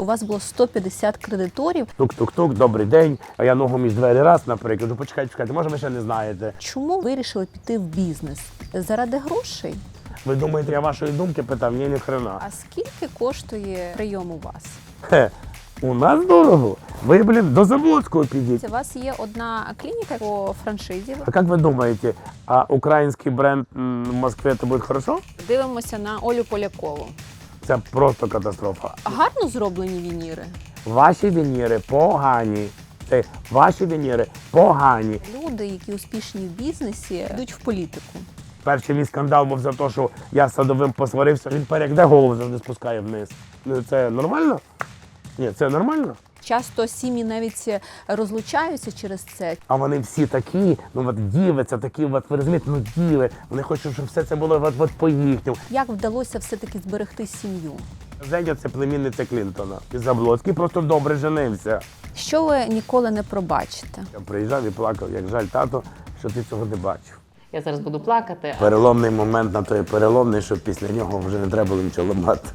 У вас було 150 кредиторів. Тук-тук-тук, добрий день. А я ногу між двері раз, наприклад. Ну, почекайте, почекайте, може ви ще не знаєте. Чому вирішили піти в бізнес? Заради грошей? Ви думаєте, я вашої думки питав? Ні, ні хрена. А скільки коштує прийом у вас? Хе, у нас дорого. Ви, блін, до Заблоцького підіть. У вас є одна клініка по франшизі. А як ви думаєте, а український бренд м, в Москві це буде хорошо? Дивимося на Олю Полякову. Це просто катастрофа. Гарно зроблені вініри. Ваші вініри погані. Це ваші вініри погані. Люди, які успішні в бізнесі, йдуть в політику. Перший мій скандал був за те, що я з садовим посварився, він перекде голову завжди спускає вниз. Це нормально? Ні, це нормально. Часто сім'ї навіть розлучаються через це. А вони всі такі, ну от діви, це такі, от ви розумієте, ну діви. Вони хочуть, щоб все це було от, от по їхньому. Як вдалося все-таки зберегти сім'ю? Зеня це племінниця Клінтона. І Заблоцький просто добре женився. Що ви ніколи не пробачите? Я приїжджав і плакав, як жаль, тато, що ти цього не бачив. Я зараз буду плакати. Переломний момент на той переломний, що після нього вже не треба було нічого ламати.